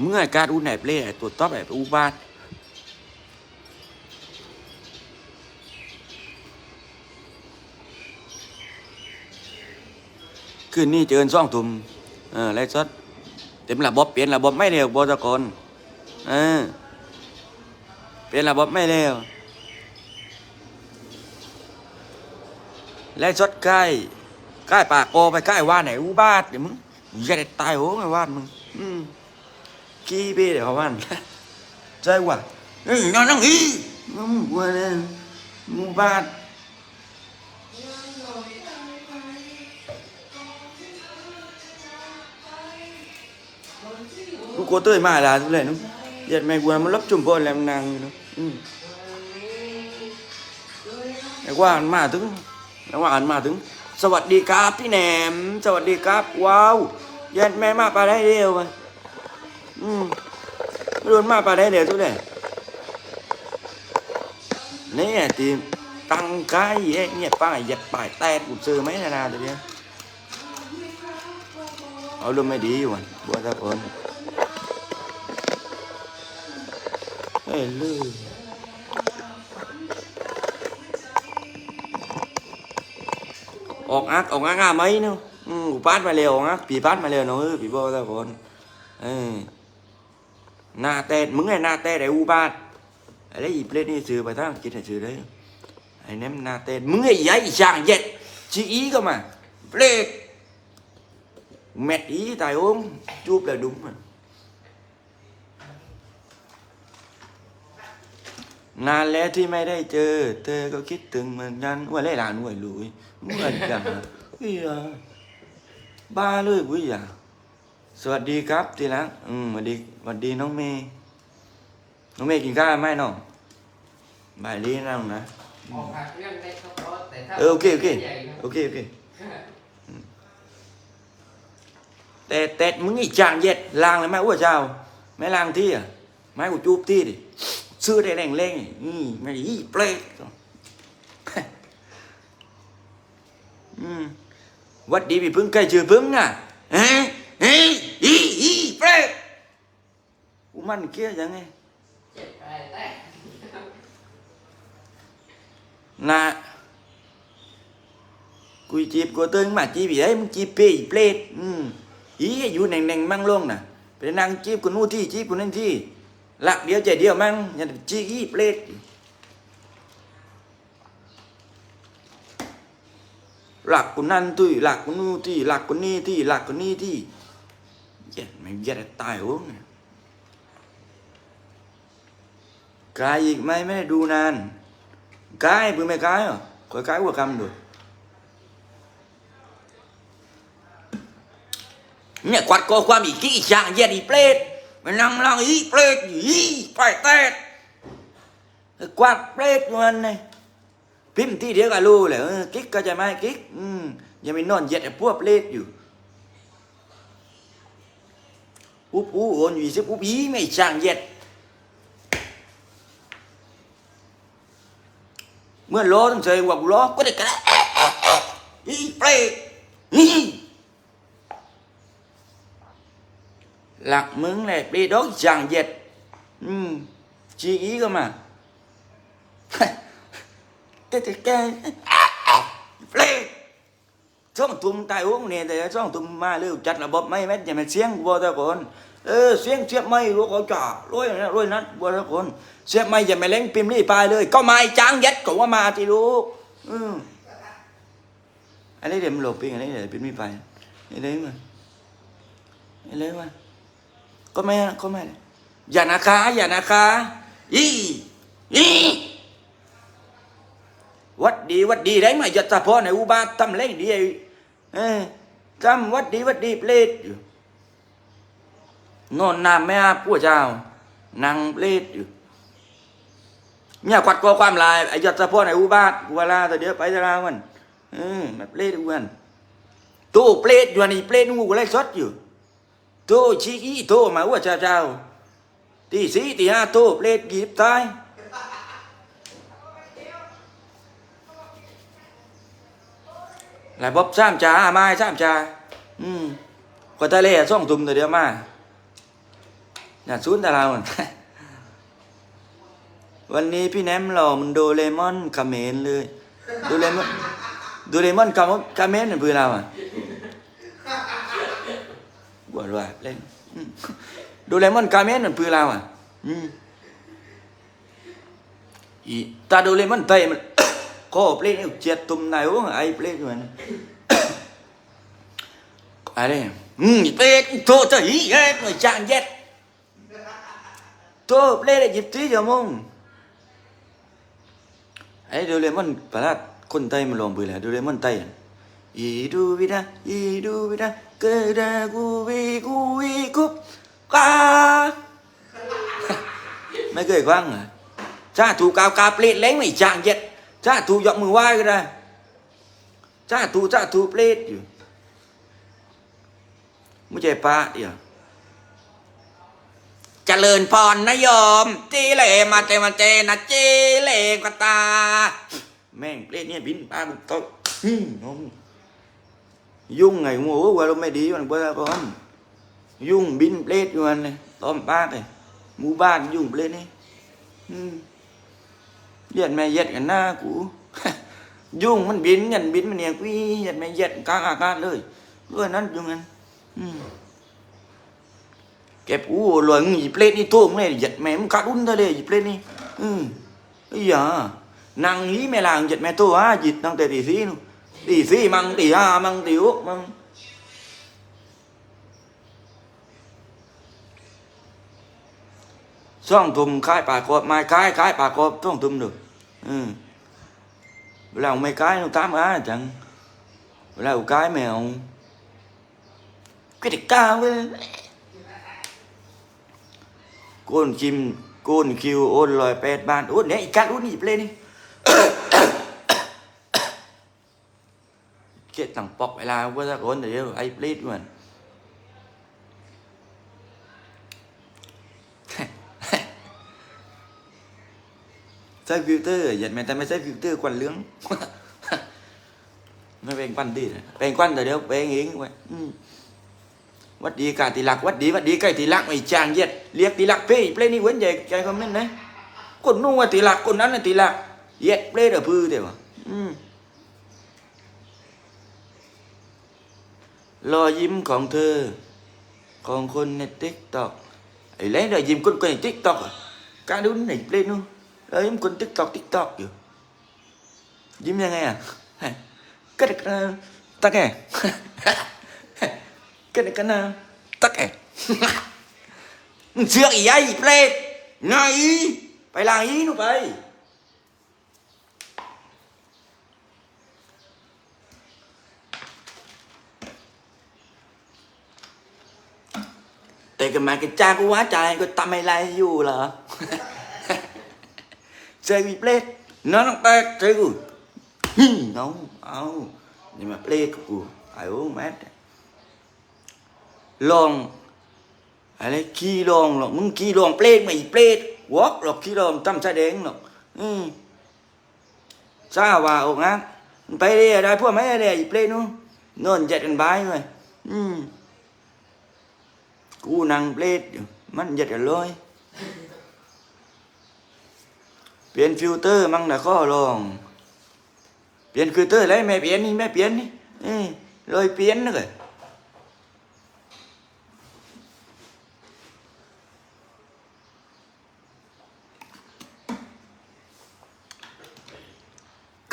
เมื่อการอุนไหนเล่ไอตัวท็อปไอ้อุบาทคืนนี้เจอซ่องทุ่มเออไรสดเต็มระบบเปลี่ยนระบบไม่เร็วบอตะกอนเออเปลี่ยนระบบไม่เร็วไรสดใกล้ใกล้ปากโกไปใกล้ว่าไหนอุบาทเดี๋ยวมึงจะได้ตายโหไอ้ว่านมึง อืม กี่ปีเดี๋ยวเขาวันใจว่าเอ้ยนอนนั่งอีมึงกลัวเลยมึงบาดลูกโคเต้ยมาแล้วทุเรศนุ๊กเหยียดไม่กลัวมันลบจุ่มบนแหลมนางอยู่นอะอืมแต่ว่าอันมาถึงแต่ว่าอันมาถึง สวัสดีครับพี่แหนม สวัสดีครับ ว้าวเยียดแม่มาปลาได้เดียวไป อืมไม่รู้มาปลาได้เดี๋ยวทุกเด่นี่ยทีตั้งกายเนี่ยป้าหยัดป่ายแตกกูซื้อไหมนานาตัวเนี้ยเอาลมไม่ดีอยู่อะบัวตะคนเฮ้ยลือออกอักออกอักอะไหมเนาะอืมกูปาดมาเร็วออกอักปีปาดมาเร็วเนาะเออปีบัวตะคนเออ หน้าเตะมึงไงหน้าเตะไอ้อูบาทไอ้เอีเปลนี่ซื้อไปทั้งคิดให้ซื้อได้ไอ้เนมหน้าเตะมึงไอ้ใหญ่ช่างเย็ดชี้อีก็มาเปลดเม็ดอีตายโอมจูบ là đúng mà นานแล้วที่ไม่ได้เจอ เธอก็คิดถึงเหมือนกันว่าเล่หลานหวยลุยเหมือนกันนเฮ้ยบ้าเลยบุ้ยอะ สวัสดีครับทีละอืมสวัสดีสวัสดีน้องเมย์น้องเมย์กินข้าวไหมน้องบ่ายนี้น้องนะออกหักเรื่องได้ก็เพราะแต่ถ้าเออโอเคโอเคใหญ่นะโอเคโอเคแต่แต่มึงไอ้จางเย็ดลางเลยไหมอ้วเจ้าไม่ลางที่อะไม่กูจูบที่ดิซื้อได้แรงเล่งๆอืมไม่ยี่เปรตอืมวัดดีพี่พึ่งใกล้เจอพึ่งน่ะเฮ้ยเฮ้ยอีอีเปรตกู มันเกี้ยยังไงเจ็บไปแต่ nè cùi chịp của tôi mà chịp gì đấy chịp pì plate ừ. ý cái vụ này này mang luôn nè phải năng chịp của nu thi chịp của nên thi lạc điếu chạy điếu mang nhận chi ý plate lạc của nan tùy lạc của nu thi lạc của ni thi lạc của ni thi chết mày chết là tài uống nè cái gì mày mới đu nan กายปืน ไม่กายเหรอคอยกายหัวคำดูเนี่ยกวัดกอความอีกกี่ช่างเย็ดอีเปรตมันนั่งล่างอีเปรตอีไปแตดกวาดเปรตมันไงพิมพ์ที่เดียวก็รู้เลยกิ๊กก็จะไม่กิ๊กอืมยังไม่นอนเย็ดไอ้พวกเปรตอยู่อุ๊บอู้โอนอยู่สิอุ๊บอีไม่ช่างเย็ด มื่อล้อต้องเจอว่ากูล้อก็ได้กันอีเปรตอีหลักมึงเลยเปรตดอกจางเย็ดอืมจีอีก็มาแต่แต่แกเปรตช่องตุ่มตายอ้วงเนี่ยแต่ช่องตุ่มมาเร็วจัดระบบไม่แม้จะมาเสียงบัวตะคน เออเสียงเสียบไม่รู้เขาจ่าร้อยนะร้อยนัดบัวตะคนเสียบไม่อย่ามาเล้งพิมพ์นี่ไปเลย ก็ไม่จ้างย็ดก็ว่ามาที่ลูกอืมอันนี้เดี๋ยวมันหลบไปอันนี้เดี๋ยวพิมพ์นี่ไปอันนี้มาอันนี้มาก็ไม่ก็ไม่อย่านะคะอย่านะคะอีอีวัดดีวัดดีได้ไหมยัตตาพอในอุบาทำเล่งดีไอ้เออทำวัดดีวัดดีเปรตอยู่ นอนน้ำไม่อาบพวเจ้า นั่งเปรตอยู่เนี่ยกวัดกลัวความลายไอ้ยัตตาพอในอุบาทกูวลาแต่เดียวไปจะลามันเออแบบเปรตอ้วนตู้เปรตอยู่นี่เปรตงูกูไล่สดอยู่ตู้ชี้อีตู้มาว่าเจ้าเจ้าตีสี่ตีห้าตู้เปรตหยิบตาย lại bóp sam trà mai sam trà ừ có ta lê xong tùm rồi đi mà อย่า ซูนแต่เราอะวันนี้พี่แนมหล่อมันโดเรมอนคาเมนเลยโดเรมอนโดเรมอนคาคาเมนเป็นพือเราอะบวชว่าเล่นอืมโดเรมอนคาเมนเป็นพือเราอะอีตาโดเรมอนไตมันคอเปล่นเจ็ดตุ่มไหนวะไอ้เปล่นมันอะไรอืมเปล่นโตจะอีเอ็ดหน่อยจางเย็ด โตเล่นได้หยิบที่จะมงไอ้โดเรมอนปลาดคนไทยมันลองไปแล้วโดเรมอนไทยอีดูวิดาอีดูวิดาเกดากูวีกูวีกุบกาไม่เคยฟังเหรอจ้าถูกกาวกาเปลดเล้งไม่จางเย็ดจ้าถูกยกมือไหว้ก็ได้จ้าถูจ้าถูเปลดอยู่ไม่ใช่ปลาเดียว จริญพรนะโยม จีเลมาเตมาเตนะจีเลกตา แม่งเปลดเนี่ยบินป้าบุกโตะฮึ่มงยุ่งไงโง่ว่าเราไม่ดีมันเบื่อก่อนยุ่งบินเปลดอยู่มันเลยต้อมป้าเลยหมู่บ้านยุ่งเปลดนี่เย็ดแม่เย็ดกันหน้ากูยุ่งมันบินเงินบินมันเนี่ยกูเย็ดแม่เย็ดกลางอากาศเลยเรื่อนั้นยุ่งกันอืม เก็บอู้ลอยหยิบเล่นนี่ทุ่มเลยหยัดแม่มขาดอุ้นเธอเลยหยิบเล่นนี่อืมไอ้ยานางนี้แม่ลางหยัดแม่ตัวฮะหยิดตั้งแต่ตีสี่นู่ตีสี่มังตีห้ามังตีหกมังซ่องทุ่มคล้ายปากกบไม่คล้ายคล้ายปากกบซ่องทุ่มหนึ่งอืมเวลาไม่คล้ายนู่นตามอ้าจังเวลาคลายแมวก็เด็กก้าวเย นคิวโอนลอยแปดบานโอนเนี่ยอีกการโอนนี่เพลงนี่เจ็ดต่างปอกเวลาว่าถ้าโอนเดี๋ยวไอ้เพลงมันใช้ฟิลเตอร์อย่าแม้แต่ไม่ใช้ฟิลเตอร์ควันเหลืองไม่เป็นควันดีนะเป็นควันแต่เดี๋ยวเป็นเองไว้ วัดดีกาติลักวัดดีวัดดีใกล้ติลักไม่จางเย็ดเรียกติลักเป้เปลนี่เว้นใหญ่ใจคอมเมนต์นะคนนู้นว่าติลักคนนั้นน่ะติลักเย็ดเปลเด้อพื้อเด้อวะอืมรอยยิ้มของเธอ ของคนในติ๊กต็อกไอ้เล่นรอยยิ้มคนคนในติ๊กต็อกอะการดูนี่เปลนู่นรอยยิ้มคนติ๊กต็อกติ๊กต็อกอยู่ยิ้มยังไงอะก็ได้กันตะแก cái này cái nào tắc kẻ chưa ý ai play ngay phải là ý nó phải แต่ cái mà cái cha của quá trời cái tâm mày lại dù là chơi bị play nó nó tét chơi của nó ao nhưng mà play của ai uống mát ลองอะไรขี้ลองหรอกมึงขี้ลองเปลดไม่เปลดวอกหรอกขี้ลองตั้มแสดงหรอกอืมซาว่าอกงั้นไปเรียได้พวกไม่ได้อีเปลดนู้นนอนจัดกันบายเลยอืมกูนั่งเปลดอยู่มันจัดกันเลยเปลี่ยนฟิลเตอร์มั่งนะข้อลอง เปลี่ยนฟิลเตอร์แล้วไม่เปลี่ยนนี่ไม่เปลี่ยนนี่เอ้ยเลยเปลี่ยนเลย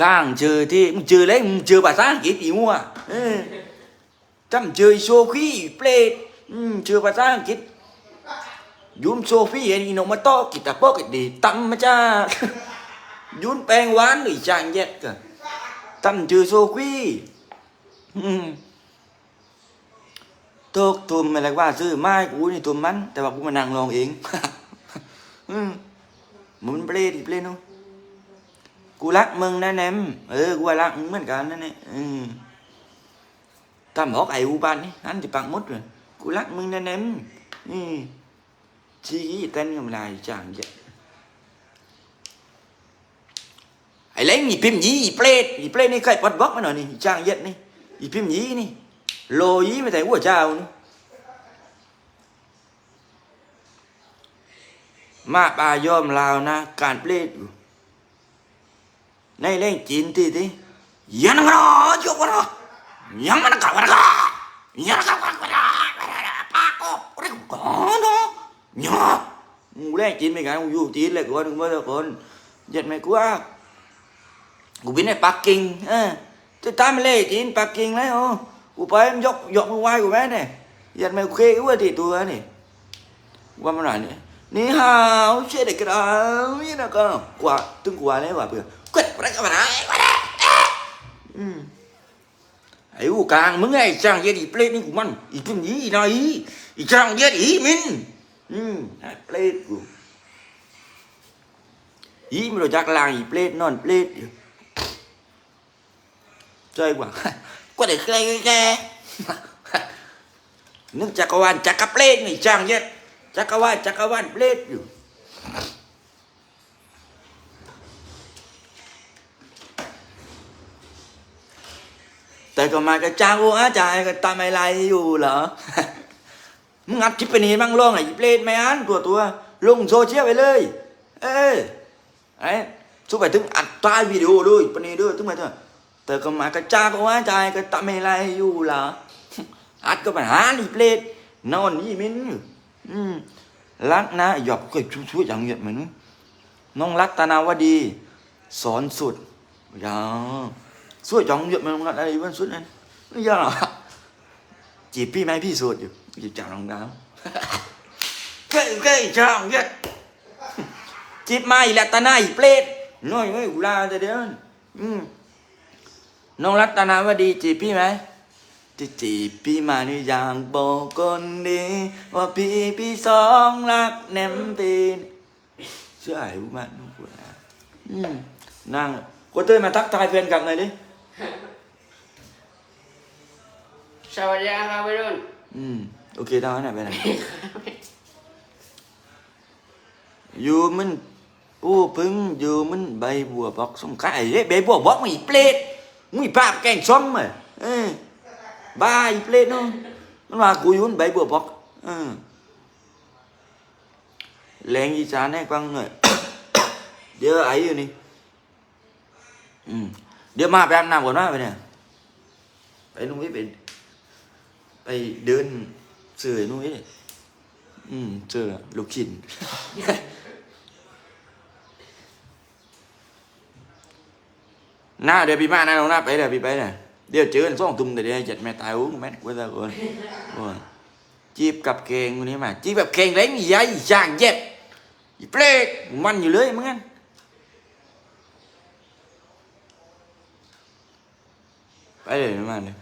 ก้างเจอที่มึงเจอเลยมึงเจอภาษาอังกฤษอีมัวจำเจอโซฟี่เปรตเจอภาษาอังกฤษยุนโซฟี่เอ็นอินโมาโตกิตาโปกิดีตั้มมาจ้ายุนแปลงหวานหรือจางแยกกันตั้มเจอโซฟี่โตกทุ่มอะไรว่าซื้อไม้กูนี่ทุ่มมัน แต่ว่ากูมานั่งลองเองมันเปลดเปรตเนาะ กูรักมึงนะแนมเออกูว่ารักมึงเหมือนกันนั่นแหละอืมตามบอกไอ้อูบันนี่อันที่ปักมดเลยกูรักมึงนะแนมอืมชี้เต้นกับนายจางเยอะไอ้เล้งนี่พิมพ์ยีอีเปรตอีเปรตนี่ใครปัดบล็อกมาหน่อยนี่จางเย็ดนี่อีพิมพ์ยีนี่โลยีไม่แต่หัวเจ้านี่มาปายอมลาวนะ การเปลดอยู่ นี่เล่นจีนตีดิยันกระจุกกระยังมันกระกระยังกันกระกระปากก็เรื่องก้อนเนาะยังูเล่นจีนไม่กันกูอยู่จีนเลยกูนึกว่าทุกคนยันไม่กูว่ากูบินในปักกิ่งเออจะตามไปเล่นจีนปักกิ่งเลยอ๋วกูไปมันยกยกมือไหว้กูแม่เนี่ยยันไม่กูเคยกูว่าตีตัวนี่ว่ามันอะไรเนี่ยนี่ฮาวเชื่อเด็กกระดาษนี่นะก็กว่าตึงกว่าเลยว่ะเพื่อน ไอ้กูกลางมึงไงจ้างเยดีเปลดนี่กูมันอีจุนนี้อีนายอีจ้างเยดีมินอืมเปลนกูอีมันรู้จักลางอีเปลดนอนเปลดใจกว่าก็ได้ใครแค่นึกจักรวาลจักรเปลดนี่จ้างเยดจักรวาลจักรวาลเปลนอยู่ แต่ก็มาก็จ้างกูอาจายก็ตามอะไรอยู่เหรอมึงอัดคลิปไปนี่มั่งลงไอ้เปลดไม่อ่านตัวตัวลงโซเชียลไปเลย เออไอ้สุดไปถึงอัดใต้วิดีโอด้วยปนีด้วยถึงไปเถอะแต่ก็มาก็จ้างกูอาจายก็ตามอะไรอยู่เหรออัดก็ปัญหานี่เปลดนอนนี่มินอืมรักนะหยอกก็ช่วยๆอย่างเงี้ยเหมือนน้องรัตนาวดี สอนสุด สวดจองหยดมันลงกันอะไรวันสุดนั้นไม่ยากหรอกจีบพี่ไหมพี่สวดอยู่จีบจับรองเท้าเก้ยเก้ยจอบเก้ยจีบไม่ละตาหน้าอีเปรตน้อยไม่กุลาจต่เดิยอืมน้องรัตนาวดีจีบพี่ไหมจีจีบพี่มานี่อยากบอกคนดีว่าพี่พี่สองรักแนมตีนเชื่อไอ้บุมันน้องกูนะนั่งกูเต้ยมาทักทายแฟนกลับหน่อยดิ วัสดีครับวัยรุ่นอืม โอเคได้ไหนไปไหนอยู่มันปูพึ่งอยู่มันใบบัวบอกสมไก่เด้ใบบัวบอกมีเปลดมีปากแกงส้มอะเออบ้าอีเปลดเนาะมันว่ากูอยุ่นใบบัวบอกเออแรงอีสานให้ฟังหน่อยเดี๋ยวไอ้อยู่นี่อืม เดี๋ยวมาไปอาบน้ำก่อนนะไปเนี่ย ไปนู่นไปไปเดินเสือนู่นนี่อืมเจอลูกชิ้นหน้าเดี๋ยวพี่มาหน้าลงหน้าไปเดี๋ยวพี่ไปเนี่ยเดี๋ยวเจอกันสองทุ่มแต่เดี๋ยวจ็ดแม่ตายอุ้งแม่กูจะก่อนจีบกับเกงคนนี้มาจีบกับเกงเล้งใหญ่ย่างเย็ดเปลกมันอยู่เลยมึงงั้น ไปเลยมาเลย